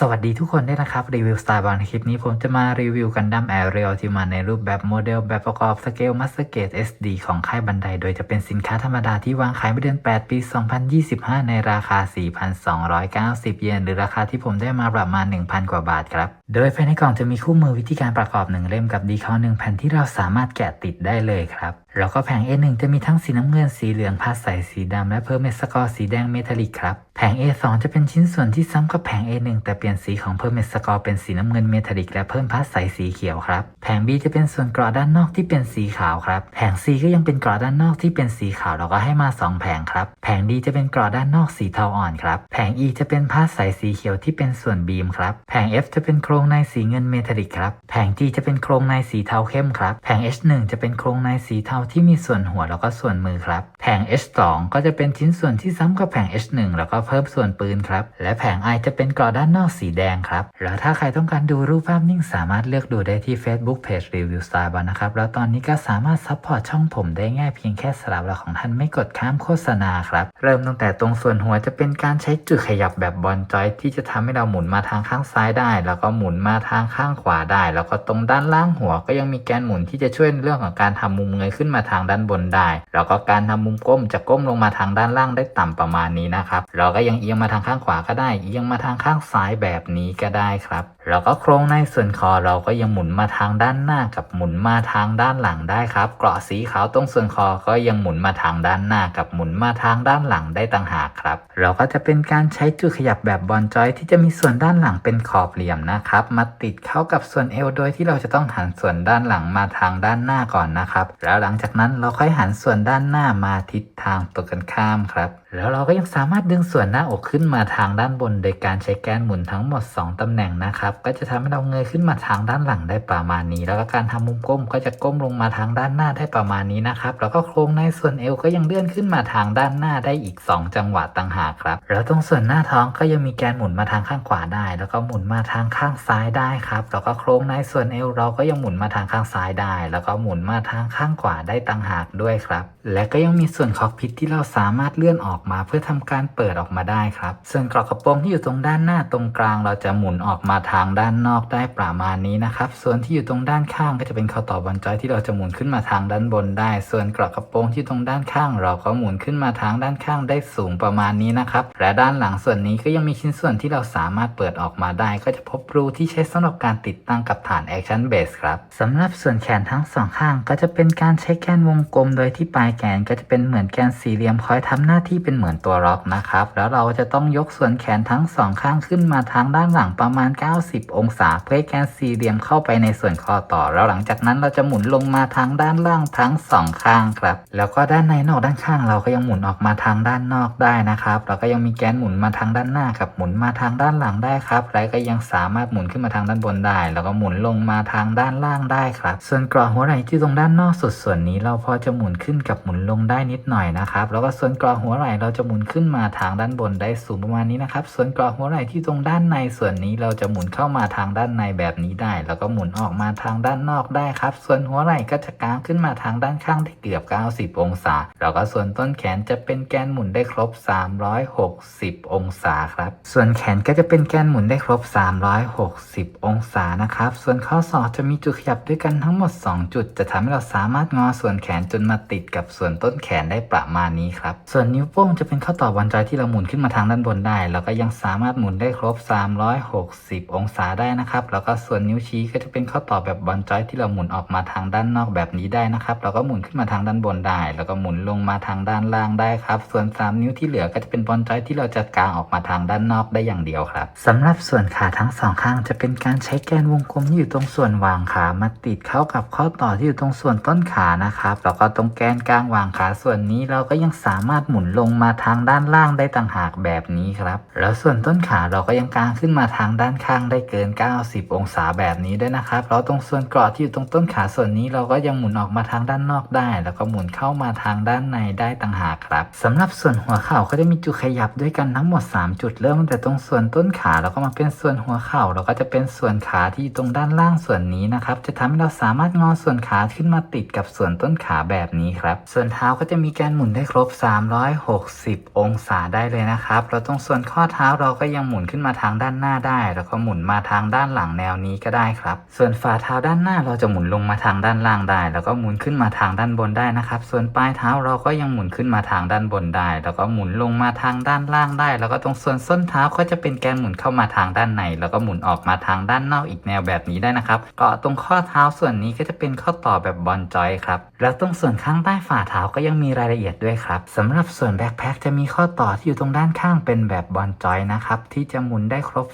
สวัสดีทุกคนด้วยนะครับ รีวิวสไตล์บอลในคลิปนี้ผมจะมารีวิวกันดั้มแอเรียลที่มาในรูปแบบโมเดลแบบประกอบสเกลมัสเกต SD ของค่ายบันได โดยจะเป็นสินค้าธรรมดาที่วางขายเมื่อเดือน 8 ปี 2025 ในราคา 4,290 เยน หรือราคาที่ผมได้มาประมาณ 1,000 กว่าบาทครับ โดยภายในกล่องจะมีคู่มือวิธีการประกอบหนึ่งเล่มกับดีคอลหนึ่งแผ่นที่เราสามารถแกะติดได้เลยครับ แล้วก็แผง A1 จะมีทั้งสีน้ำเงิน สีเหลืองพาสใสสีดำและเพิ่มเมสกอร์สีแดงเมทัลลิกครับ แผง A2 จะเป็นชิ้นส่วนที่ซ้ำกับแผง A1 แต่เปลี่ยนสีของเพิ่มเมสกอร์เป็นสีน้ำเงินเมทัลลิกและเพิ่มพาสใสสีเขียวครับ แผง B จะเป็นส่วนกราด้านนอกที่เป็นสีขาวครับ แผง C ก็ยังเป็นกราด้านนอกที่เป็นสีขาวเราก็ให้มา 2 แผงครับ แผง D จะเป็นกราะด้านนอกสีเทาอ่อนครับ แผง E จะเป็นพาสใสสีเขียวที่เป็นส่วนบีมครับ แผง F จะเป็นโครงในสีเงินเมทัลลิกครับ แผง G จะเป็นโครงในสีเทาเข้มครับ แผง H1 จะเป็นโครงในสีเทาที่มีส่วนหัวแล้วก็ส่วนมือครับ แผง H2 ก็จะเป็นชิ้นส่วนที่ซ้ำกับแผง H1 แล้วก็เพิ่มส่วนปืนครับ และแผง I จะเป็นกราะด้านนอกสีแดงครับ แล้วถ้าใครต้องการดูรูปภาพนิ่งสามารถเลือกดูได้ที่ Facebook Page Review Style บอลนะครับ แล้วตอนนี้ก็สามารถซัพพอร์ตช่องผมได้ง่ายเพียงแค่สลับเราของท่านไม่กดข้ามโฆษณาครับ เริ่มตั้งแต่ตรงส่วนหัวจะเป็นการใช้จุดขยับแบบบอลจอยที่จะทำให้เราหมุนมาทางข้างซ้ายได้ แล้วก็หมุนมาทางข้างขวาได้ แล้วก็ตรงด้านล่างหัวก็ยังมีแกนหมุนที่จะช่วยเรื่องของการทำมุมเงยขึ้นมาาทางด้านบนได้ แล้วก็การทำมุมก้มจะก้มลงมาทางด้านล่างได้ต่ำประมาณนี้นะครับ เราก็ยังเอียงมาทางข้างขวาก็ได้ เอียงมาทางข้างซ้ายแบบนี้ก็ได้ครับ แล้วก็โครงในส่วนคอเราก็ยังหมุนมาทางด้านหน้ากับหมุนมาทางด้านหลังได้ครับ เกราะสีขาวตรงส่วนคอก็ยังหมุนมาทางด้านหน้ากับหมุนมาทางด้านหลังได้ต่างหากครับ เราก็จะเป็นการใช้จุดขยับแบบบอลจอยที่จะมีส่วนด้านหลังเป็นขอบเหลี่ยมนะครับ มาติดเข้ากับส่วนเอวโดยที่เราจะต้องหันส่วนด้านหลังมาทางด้านหน้าก่อนนะครับ แล้วหลังจากจากนั้นเราค่อยหันส่วนด้านหน้ามาทิศทางตรงกันข้ามครับ แล้วเราก็ยังสามารถดึงส่วนหน้าอกขึ้นมาทางด้านบน โดยการใช้แกนหมุนทั้งหมด 2ตำแหน่งนะครับ ก็จะทำให้เราเงยขึ้นมาทางด้านหลังได้ประมาณนี้ แล้วก็การทำมุมก้มก็จะก้มลงมาทางด้านหน้าได้ประมาณนี้นะครับ แล้วก็โครงในส่วนเอวก็ยังเลื่อนขึ้นมาทางด้านหน้าได้อีก 2 จังหวะต่างหากครับ แล้วตรงส่วนหน้าท้องก็ยังมีแกนหมุนมาทางข้างขวาได้ แล้วก็หมุนมาทางข้างซ้ายได้ครับ แล้วก็โครงในส่วนเอวเราก็ยังหมุนมาทางข้างซ้ายได้ แล้วก็หมุนมาทางข้างขวาได้ต่างหากด้วยครับ และก็ยังมีส่วนคอกพิทที่เราสามารถเลื่อนออกมาเพื่อทำการเปิดออกมาได้ครับ ส่วนกรอกกระโปรงที่อยู่ตรงด้านหน้าตรงกลาง เราจะหมุนออกมาทางด้านนอกได้ประมาณนี้นะครับ ส่วนที่อยู่ตรงด้านข้างก็จะเป็นข้อต่อบอลจอยที่เราจะหมุนขึ้นมาทางด้านบนได้ ส่วนกรอกกระโปรงที่ตรงด้านข้าง เราก็หมุนขึ้นมาทางด้านข้างได้สูงประมาณนี้นะครับ และด้านหลังส่วนนี้ก็ยังมีชิ้นส่วนที่เราสามารถเปิดออกมาได้ ก็จะพบรูที่ใช้สำหรับการติดตั้งกับฐาน Action Base ครับสำหรับส่วนแขนทั้งสองข้างก็จะเป็นการใช้แกนวงกลม โดยที่ปลายแกนก็จะเป็นเหมือนแกนสี่เหลี่ยมคอยทำหน้าที่เป็นเหมือนตัวล็อกนะครับ แล้วเราจะต้องยกส่วนแขนทั้งสองข้างขึ้นมาทางด้านหลังประมาณ 90 องศา เพื่อแกนสี่เหลี่ยมเข้าไปในส่วนข้อต่อ แล้วหลังจากนั้นเราจะหมุนลงมาทางด้านล่างทั้งสองข้างครับ แล้วก็ด้านในนอกด้านข้าง เราก็ยังหมุนออกมาทางด้านนอกได้นะครับแล้วก็ยังมีแกนหมุนมาทางด้านหน้ากับหมุนมาทางด้านหลังได้ครับและก็ยังสามารถหมุนขึ้นมาทางด้านบนได้ แล้วก็หมุนลงมาทางด้านล่างได้ครับ ส่วนกรอบหัวไหล่ที่ตรงด้านนอกสุดส่วนนี้ เราพอจะหมุนขึ้นกับหมุนลงได้นิดหน่อยนะครับแล้วก็ส่วนกรอบหัวไหล่เราจะหมุนขึ้นมาทางด้านบนได้สูงประมาณนี้นะครับ ส่วนกรอบหัวไหล่ที่ตรงด้านในส่วนนี้เราจะหมุนเข้ามาทางด้านในแบบนี้ได้ แล้วก็หมุนออกมาทางด้านนอกได้ครับ ส่วนหัวไหล่ก็จะกางขึ้นมาทางด้านข้างได้เกือบ 90 องศา แล้วก็ส่วนต้นแขนจะเป็นแกนหมุนได้ครบ 360 องศาครับ ส่วนแขนก็จะเป็นแกนหมุนได้ครบ 360 องศานะครับ ส่วนข้อศอกจะมีจุดขยับด้วยกันทั้งหมด 2 จุด จะทำให้เราสามารถงอส่วนแขนจนมาติดกับส่วนต้นแขนได้ประมาณนี้ครับ ส่วนนิ้วโป้งจะเป็นข้อต่อบอลจอยที่เราหมุนขึ้นมาทางด้านบนได้ แล้วก็ยังสามารถหมุนได้ครบ 360 องศาได้นะครับ แล้วก็ส่วนนิ้วชี้ก็จะเป็นข้อต่อแบบบอลจอยที่เราหมุนออกมาทางด้านนอกแบบนี้ได้นะครับแล้วก็หมุนขึ้นมาทางด้านบนได้ แล้วก็หมุนลงมาทางด้านล่างได้ครับ ส่วน 3 นิ้วที่เหลือก็จะเป็นบอลจอยที่เราจะกางออกมาทางด้านนอกได้อย่างเดียวครับสำหรับส่วนขาทั้งสองข้างจะเป็นการใช้แกนวงกลมที่อยู่ตรงส่วนวางขามาติดเข้ากับข้อต่อที่อยู่ตรงส่วนต้นขานะครับ แล้วก็ตรงแกนกลางวางขาส่วนนี้เราก็ยังสามารถหมุนลงมาทางด้านล่างได้ต่างหากแบบนี้ครับ แล้วส่วนต้นขาเราก็ยังกางขึ้นมาทางด้านข้างได้เกิน 90 องศาแบบนี้ด้วยนะครับแล้วตรงส่วนกรอที่อยู่ตรงต้นขาส่วนนี้เราก็ยังหมุนออกมาทางด้านนอกได้ แล้วก็หมุนเข้ามาทางด้านในได้ต่างหากครับสำหรับส่วนหัวเข่าก็จะมีจุดขยับด้วยกันทั้งหมด 3 จุดเริ่มตั้งแต่ตรงส่วนต้นขาแล้วก็มาเป็นส่วนหัวเข่าแล้วก็จะเป็นส่วนขาที่อยู่ตรงด้านล่างส่วนนี้นะครับจะทำให้เราสามารถงอส่วนขาขึ้นมาติดกับส่วนต้นขาแบบนี้ครับส่วนเท้าก็จะมีการหมุนได้ครบ 360องศาได้เลยนะครับแล้วตรงส่วนข้อเท้าเราก็ยังหมุนขึ้นมาทางด้านหน้าได้ แล้วก็หมุนมาทางด้านหลังแนวนี้ก็ได้ครับ ส่วนฝ่าเท้าด้านหน้าเราจะหมุนลงมาทางด้านล่างได้ แล้วก็หมุนขึ้นมาทางด้านบนได้นะครับ ส่วนปลายเท้าเราก็ยังหมุนขึ้นมาทางด้านบนได้ แล้วก็หมุนลงมาทางด้านล่างได้ แล้วก็ตรงส่วนส้นเท้าก็จะเป็นแกนหมุนเข้ามาทางด้านใน แล้วก็หมุนออกมาทางด้านนอกอีกแนวแบบนี้ได้นะครับ ก็ตรงข้อเท้าส่วนนี้ก็จะเป็นข้อต่อแบบบอลจอยครับ แล้วตรงส่วนข้างใต้ฝ่าเท้าก็ยังมีรายละเอียดด้วยครับสำหรับส่วนแบ็คแพ็คจะมีข้อต่อที่อยู่ตรงด้านข้างเป็นแบบบอลจอยนะครับ ที่จะหมุนได้ครบ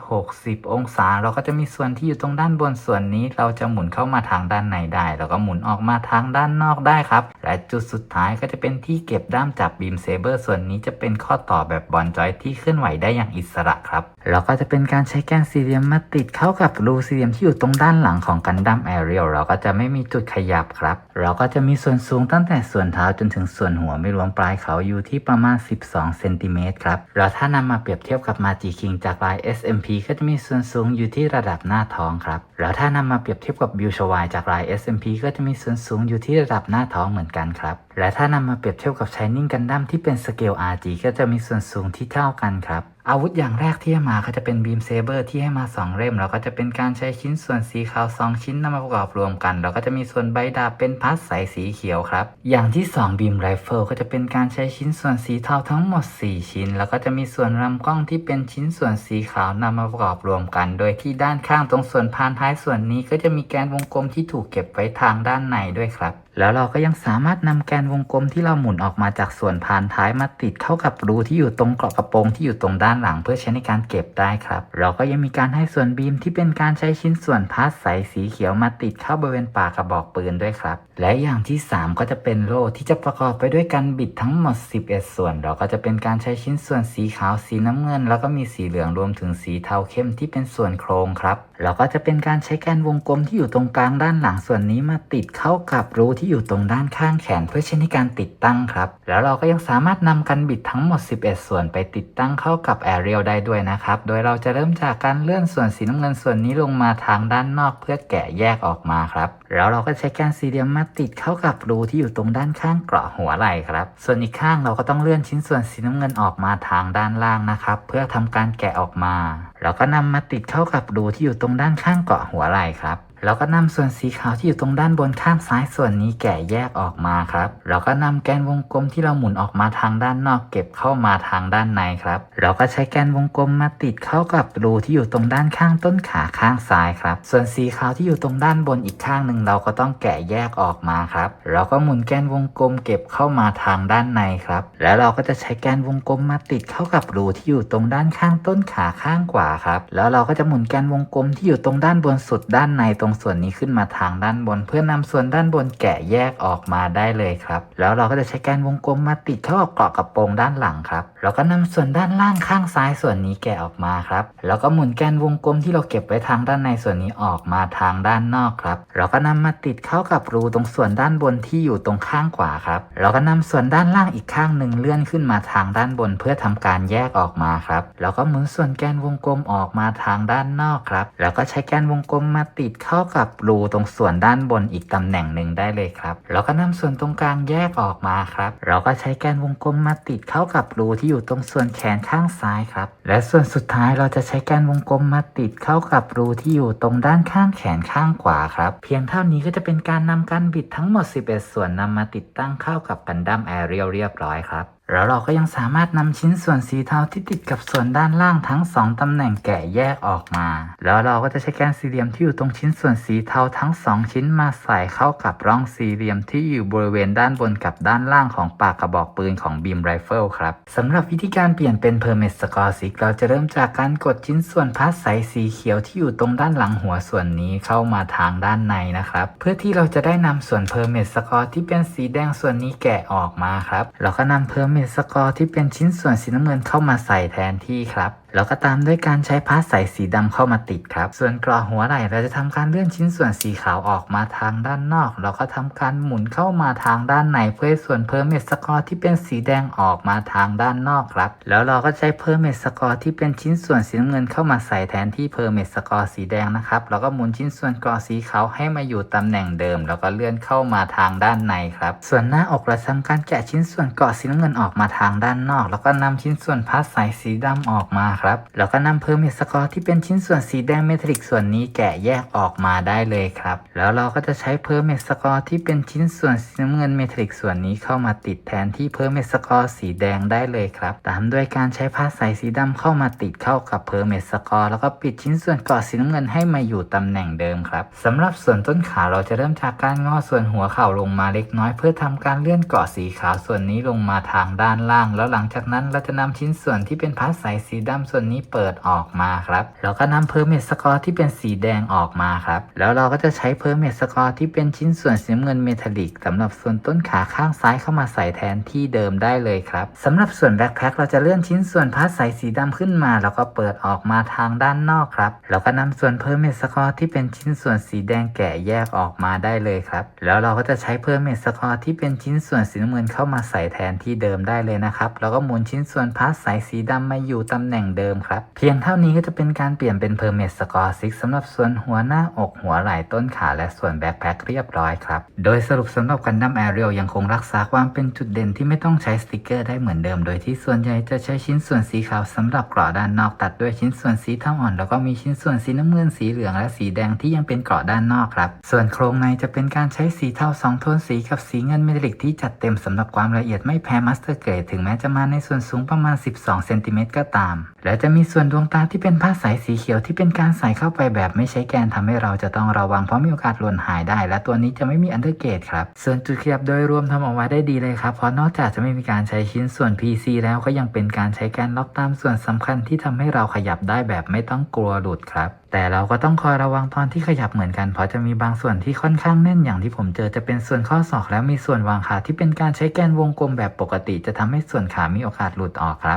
360 องศา เราก็จะมีส่วนที่อยู่ตรงด้านบนส่วนนี้ เราจะหมุนเข้ามาทางด้านในได้ แล้วก็หมุนออกมาทางด้านนอกได้ครับ และจุดสุดท้ายก็จะเป็นที่เก็บด้ามจับบีมเซเบอร์ส่วนนี้จะเป็นข้อต่อแบบบอลจอยที่เคลื่อนไหวได้อย่างอิสระครับ แล้วก็จะเป็นการใช้แกนสี่เหลี่ยมมาติดเข้ากับรูสี่เหลี่ยมที่อยู่ตรงด้านหลังของกันดั้มแอเรียลเราก็จะไม่มีจุดขยับครับ เราก็จะมีส่วนสูงตั้งแต่ส่วนเท้าจนถึงส่วนหัวไม่รวมปลายเขาอยู่ที่ประมาณ 12 เซนติเมตรครับ แล้วถ้านำมาเปรียบเทียบกับมาจิคิงจากลาย SMP ก็จะมีส่วนสูงอยู่ที่ระดับหน้าท้องครับ แล้วถ้านำมาเปรียบเทียบกับบิวชวายจากลาย SMP ก็จะมีส่วนสูงอยู่ที่ระดับหน้าท้องเหมือนกันครับ และถ้านำมาเปรียบเทียบกับชายนิ่งกันดั้มที่เป็นสเกล RG ก็จะมีส่วนสูงที่เท่ากันครับ อาวุธอย่างแรกที่ให้มาก็จะเป็นบีมเซเบอร์ที่ให้มา 2 เล่ม แล้วก็จะเป็นการใช้ชิ้นส่วนสีขาว 2 ชิ้นนำมาประกอบรวมกัน แล้วก็จะมีส่วนใบดาบเป็นพัดใสสีเขียวครับ อย่างที่ 2 บีมไรเฟิลก็จะเป็นการใช้ชิ้นส่วนสีเทาทั้งหมด 4 ชิ้น แล้วก็จะมีส่วนลำกล้องที่เป็นชิ้นส่วนสีขาวนำมาประกอบรวมกัน โดยที่ด้านข้างตรงส่วนพานท้ายส่วนนี้ก็จะมีแกนวงกลมที่ถูกเก็บไว้ทางด้านในด้วยครับ แล้วเราก็ยังสามารถนำแกนวงกลมที่เราหมุนออกมาจากส่วนพานท้ายมาติดเข้ากับรูที่อยู่ตรงเกราะกระโปรงที่อยู่ตรงด้านหลังเพื่อใช้ในการเก็บได้ครับ เราก็ยังมีการให้ส่วนบีมที่เป็นการใช้ชิ้นส่วนพาสใสสีเขียวมาติดเข้าบริเวณปากกระบอกปืนด้วยครับ และอย่างที่ 3 ก็จะเป็นโล่ที่จะประกอบไปด้วยกันบิดทั้งหมด 11 ส่วน เราก็จะเป็นการใช้ชิ้นส่วนสีขาวสีน้ำเงิน แล้วก็มีสีเหลืองรวมถึงสีเทาเข้มที่เป็นส่วนโครงครับเราก็จะเป็นการใช้แกนวงกลมที่อยู่ตรงกลางด้านหลังส่วนนี้มาติดเข้ากับรูที่อยู่ตรงด้านข้างแขน เพื่อใช้ในการติดตั้งครับ แล้วเราก็ยังสามารถนำกันบิดทั้งหมด 11 ส่วนไปติดตั้งเข้ากับแอเรียลได้ด้วยนะครับ โดยเราจะเริ่มจากการเลื่อนส่วนสีน้ำเงินส่วนนี้ลงมาทางด้านนอก เพื่อแกะแยกออกมาครับ แล้วเราก็ใช้แกนสี่เหลี่ยมมาติดเข้ากับรูที่อยู่ตรงด้านข้างเกราะหัวไหล่ครับ ส่วนอีกข้างเราก็ต้องเลื่อนชิ้นส่วนสีน้ำเงินออกมาทางด้านล่างนะครับ เพื่อทำการแกะออกมา แล้วก็นำมาติดเข้ากับรูที่อยู่ตรงด้านข้างเกาะหัวไหล่ครับ เราก็นำส่วนสีขาวที่อยู่ตรงด้านบนข้างซ้ายส่วนนี้แกะแยกออกมาครับ เราก็นำแกนวงกลมที่เราหมุนออกมาทางด้านนอก เก็บเข้ามาทางด้านในครับ เราก็ใช้แกนวงกลมมาติดเข้ากับรูที่อยู่ตรงด้านข้างต้นขาข้างซ้ายครับ ส่วนสีขาวที่อยู่ตรงด้านบนอีกข้างหนึ่งเราก็ต้องแกะแยกออกมาครับ เราก็หมุนแกนวงกลมเก็บเข้ามาทางด้านในครับ แล้วเราก็จะใช้แกนวงกลมมาติดเข้ากับรูที่อยู่ตรงด้านข้างต้นขาข้างขวาครับ แล้วเราก็จะหมุนแกนวงกลมที่อยู่ตรงด้านบนสุดด้านในตรงงส่วนนี้ขึ้นมาทางด้านบน เพื่อนำส่วนด้านบนแกะแยกออกมาได้เลยครับ แล้วเราก็จะใช้แกนวงกลมมาติดเข้ากับเกราะกระโปรงด้านหลังครับเราก็นำส่วนด้านล่างข้างซ้ายส่วนนี้แกะออกมาครับ แล้วก็หมุนแกนวงกลมที่เราเก็บไว้ทางด้านในส่วนนี้ออกมาทางด้านนอกครับเราก็นำมาติดเข้ากับรูตรงส่วนด้านบนที่อยู่ตรงข้างขวาครับเราก็นำส่วนด้านล่างอีกข้างหนึ่งเลื่อนขึ้นมาทางด้านบน เพื่อทำการแยกออกมาครับแล้วก็หมุนส่วนแกนวงกลมออกมาทางด้านนอกครับ แล้วก็ใช้แกนวงกลมมาติดเข้ากับรูตรงส่วนด้านบนอีกตำแหน่งหนึ่งได้เลยครับ แล้วก็นำส่วนตรงกลางแยกออกมาครับ เราก็ใช้แกนวงกลมมาติดเข้ากับรูที่อยู่ตรงส่วนแขนข้างซ้ายครับ และส่วนสุดท้ายเราจะใช้แกนวงกลมมาติดเข้ากับรูที่อยู่ตรงด้านข้างแขนข้างขวาครับ เพียงเท่านี้ก็จะเป็นการนำการบิดทั้งหมด 11 ส่วนนำมาติดตั้งเข้ากับกันดั้มแอเรียลเรียบร้อยครับ แล้วเราก็ยังสามารถนำชิ้นส่วนสีเทาที่ติดกับส่วนด้านล่างทั้ง 2ตำแหน่งแกะแยกออกมา แล้วเราก็จะใช้แกนสี่เหลี่ยมที่อยู่ตรงชิ้นส่วนสีเทาทั้ง 2 ชิ้นมาใส่เข้ากับร่องสี่เหลี่ยมที่อยู่บริเวณด้านบนกับด้านล่างของปากกระบอกปืนของบีมไรเฟิลครับสำหรับวิธีการเปลี่ยนเป็น Permit Score ซิกเราจะเริ่มจากการกดชิ้นส่วนพาสใสสีเขียวที่อยู่ตรงด้านหลังหัวส่วนนี้เข้ามาทางด้านในนะครับเพื่อที่เราจะได้นำส่วน Permit Score ที่เป็นสีแดงส่วนนี้แกะออกมาครับเราก็นำ Permit Score ที่เป็นชิ้นส่วนสีน้ำเงินเข้ามาใส่แทนที่ครับแล้วก็ตามด้วยการใช้พาสใสสีดำเข้ามาติดครับ ส่วนกรอหัวไหล่เราจะทำการเลื่อนชิ้นส่วนสีขาวออกมาทางด้านนอก แล้วก็ทำการหมุนเข้ามาทางด้านในเพื่อให้ส่วนเพิ่มเมสกอร์ที่เป็นสีแดงออกมาทางด้านนอกครับ แล้วเราก็ใช้เพิ่มเมสกอร์ที่เป็นชิ้นส่วนสีน้ำเงินเข้ามาใส่แทนที่เพิ่มเมสกอร์สีแดงนะครับ แล้วก็หมุนชิ้นส่วนกรอสีขาวให้มาอยู่ตำแหน่งเดิม แล้วก็เลื่อนเข้ามาทางด้านในครับ ส่วนหน้าอกเราทำการแกะชิ้นส่วนเกาะสีน้ำเงินออกมาทางด้านนอก แล้วก็นำชิ้นส่วนพาสใสสีดำออกมาครับ แล้วก็นำเพิ่มเมสกอร์ที่เป็นชิ้นส่วนสีแดงเมทัลลิกส่วนนี้แกะแยกออกมาได้เลยครับ แล้วเราก็จะใช้เพิ่มเมสกอร์ที่เป็นชิ้นส่วนสีน้ำเงินเมทัลลิกส่วนนี้เข้ามาติดแทนที่เพิ่มเมสกอร์สีแดงได้เลยครับ ตามด้วยการใช้ผ้าใสสีดำเข้ามาติดเข้ากับเพิ่มเมสกอร์แล้วก็ปิดชิ้นส่วนเกาะสีน้ำเงินให้มาอยู่ตำแหน่งเดิมครับสำหรับส่วนต้นขาเราจะเริ่มจากการงอส่วนหัวเข่าลงมาเล็กน้อยเพื่อทำการเลื่อนเกาะสีขาวส่วนนี้ลงมาทางด้านล่าง แล้วหลังจากนั้นเราจะนำชิ้นส่วนที่เป็นผ้าใสสีดำส่วนนี้เปิดออกมาครับ แล้วก็นำเพิ่มเมสกอร์ที่เป็นสีแดงออกมาครับ แล้วเราก็จะใช้เพิ่มเมสกอร์ที่เป็นชิ้นส่วนสีน้ำเงินเมทัลลิกสำหรับส่วนต้นขาข้างซ้ายเข้ามาใส่แทนที่เดิมได้เลยครับสำหรับส่วนแบ็คแพ็คเราจะเลื่อนชิ้นส่วนผ้าใสสีดำขึ้นมา แล้วก็เปิดออกมาทางด้านนอกครับ แล้วก็นำส่วนเพิ่มเมสกอร์ที่เป็นชิ้นส่วนสีแดงแกะแยกออกมาได้เลยครับ แล้วเราก็จะใช้เพิ่มเมสกอร์ที่เป็นชิ้นส่วนสีน้ำเงินเข้ามาใส่แทนที่เดิมได้เลยนะครับ แล้วก็หมุนชิ้นส่วนผ้าใสสีดำมาอยู่ตำแหน่งเดิมครับ เพียงเท่านี้ก็จะเป็นการเปลี่ยนเป็นเพิ่มเมสกอร์ซิกสำหรับส่วนหัวหน้าอกหัวไหล่ต้นขาและส่วนแบ็คแพ็คเรียบร้อยครับ โดยสรุปสำหรับกันดั้มแอเรียลยังคงรักษาความเป็นจุดเด่นที่ไม่ต้องใช้สติกเกอร์ได้เหมือนเดิม โดยที่ส่วนใหญ่จะใช้ชิ้นส่วนสีขาวสำหรับกราะด้านนอกตัดด้วยชิ้นส่วนสีเทาอ่อน แล้วก็มีชิ้นส่วนสีน้ำเงินสีเหลืองและสีแดงที่ยังเป็นกราะด้านนอกครับส่วนโครงในจะเป็นการใช้สีเทาสองโทนสีกับสีเงินเมทัลลิกที่จัดเต็มสำหรับความละเอียดไม่แพ้มาสเตอร์เกรดถึงแม้จะมาในส่วนสูงประมาณ 12 เซนติเมตรก็ตามและจะมีส่วนดวงตาที่เป็นผ้าใสสีเขียวที่เป็นการใส่เข้าไปแบบไม่ใช้แกนทำให้เราจะต้องระวังเพราะมีโอกาสหล่นหายได้ และตัวนี้จะไม่มีอันเดอร์เกรดครับ ส่วนจุดขยับโดยรวมทำออกมาได้ดีเลยครับ เพราะนอกจากจะไม่มีการใช้ชิ้นส่วน PC แล้วก็ยังเป็นการใช้แกนล็อกตามส่วนสำคัญที่ทำให้เราขยับได้แบบไม่ต้องกลัวหลุดครับแต่เราก็ต้องคอยระวังตอนที่ขยับเหมือนกัน เพราะจะมีบางส่วนที่ค่อนข้างแน่นอย่างที่ผมเจอจะเป็นส่วนข้อศอกแล้วมีส่วนวางขาที่เป็นการใช้แกนวงกลมแบบปกติ จะทำให้ส่วนขามีโอกาสหลุดออกครับ